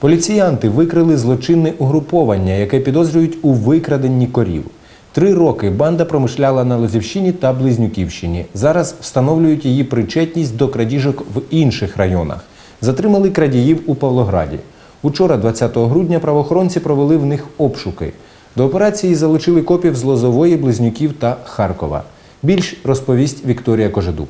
Поліціянти викрили злочинне угруповання, яке підозрюють у викраденні корів. Три роки банда промишляла на Лозівщині та Близнюківщині. Зараз встановлюють її причетність до крадіжок в інших районах. Затримали крадіїв у Павлограді. Учора, 20 грудня, правоохоронці провели в них обшуки. До операції залучили копів з Лозової, Близнюків та Харкова. Більш розповість Вікторія Кожедуб.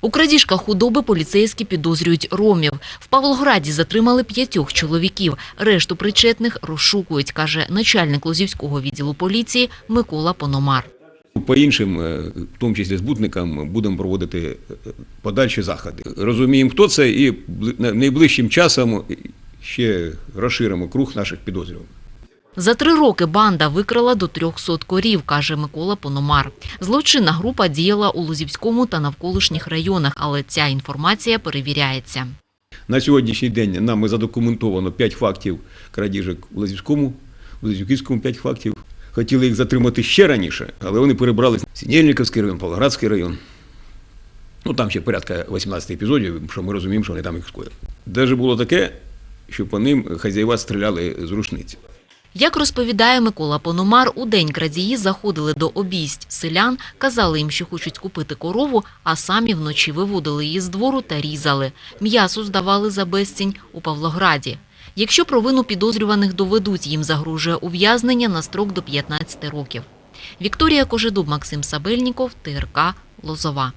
У крадіжках худоби поліцейські підозрюють ромів. В Павлограді затримали п'ятьох чоловіків. Решту причетних розшукують, каже начальник Лозівського відділу поліції Микола Пономар. По іншим, е, в тому числі збутникам, будемо проводити е, подальші заходи. Розуміємо, хто це, і бли- найближчим часом ще розширимо круг наших підозрюваних. За три роки банда викрала до 300 корів, каже Микола Пономар. Злочинна група діяла у Лозівському та навколишніх районах, але ця інформація перевіряється. На сьогоднішній день нами задокументовано 5 фактів крадіжок у Лазівському, у Лазівківському 5 фактів. Хотіли їх затримати ще раніше, але вони перебрались в Сінєльниковський район, Павлоградський район. Ну там ще порядка 18 епізодів, що ми розуміємо, що вони там їх скоїли. Даже було таке, що по ним хазяїва стріляли з рушниці. Як розповідає Микола Пономар, у день крадії заходили до обійсть селян, казали їм, що хочуть купити корову, а самі вночі виводили її з двору та різали. М'ясо здавали за безцінь у Павлограді. Якщо провину підозрюваних доведуть, їм загрожує ув'язнення на строк до 15 років. Вікторія Кожедуб, Максим Сабельніков, ТРК Лозова.